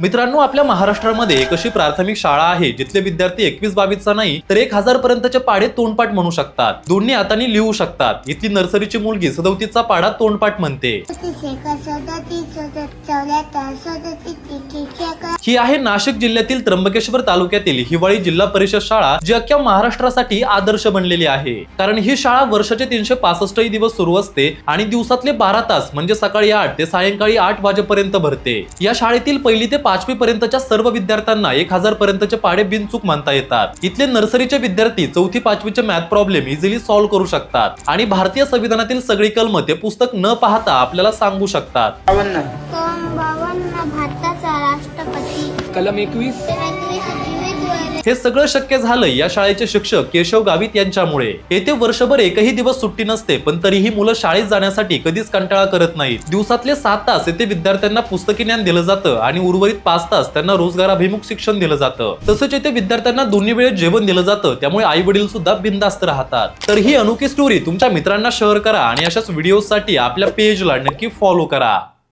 मित्रांनो आपल्या महाराष्ट्रामध्ये एक अशी प्राथमिक शाळा आहे जिथले विद्यार्थी एकवीस बावीसचा नाही तर एक हजार पर्यंतचे पाढे तोंडपाठ म्हणू शकतात. दोन्ही हाताने लिहू शकतात. इथली नर्सरीची मुलगी सदौतीचा पाढा तोंडपाठ म्हणते. ही आहे नाशिक जिल्ह्यातील त्र्यंबकेश्वर तालुक्यातील हिवाळी जिल्हा परिषद शाळा जी अख्ख्या महाराष्ट्रासाठी आदर्श बनलेली आहे. कारण ही शाळा वर्षाचे तीनशे पासष्टही दिवस सुरू असते आणि दिवसातले बारा तास म्हणजे सकाळी आठ ते सायंकाळी आठ वाजेपर्यंत भरते. या शाळेतील पहिली ते पाचवी पर्यंतच्या सर्व विद्यार्थ्यांना एक हजार पर्यंतचे पाढे बिनचूक मानता येतात. इथले नर्सरीचे विद्यार्थी चौथी पाचवीचे मॅथ प्रॉब्लेम इझिली सॉल्व्ह करू शकतात. आणि भारतीय संविधानातील सगळी कलम ते पुस्तक न पाहता आपल्याला सांगू शकतात. कलम एकवीस. हे सगळं शक्य झालं या शाळेचे शिक्षक केशव गावित यांच्यामुळे. येथे वर्षभर एकही दिवस सुट्टी नसते पण तरीही मुलं शाळेत जाण्यासाठी कधीच कंटाळा करत नाहीत. दिवसातले सात तास येथे विद्यार्थ्यांना पुस्तकी ज्ञान दिलं जातं आणि उर्वरित पाच तास त्यांना रोजगाराभिमुख शिक्षण दिलं जातं. तसंच येथे विद्यार्थ्यांना दोन्ही वेळेत जेवण दिलं जातं त्यामुळे आई वडील सुद्धा बिंदास्त राहतात. तर ही अनोखी स्टोरी तुमच्या मित्रांना शेअर करा आणि अशाच व्हिडिओसाठी आपल्या पेजला नक्की फॉलो करा.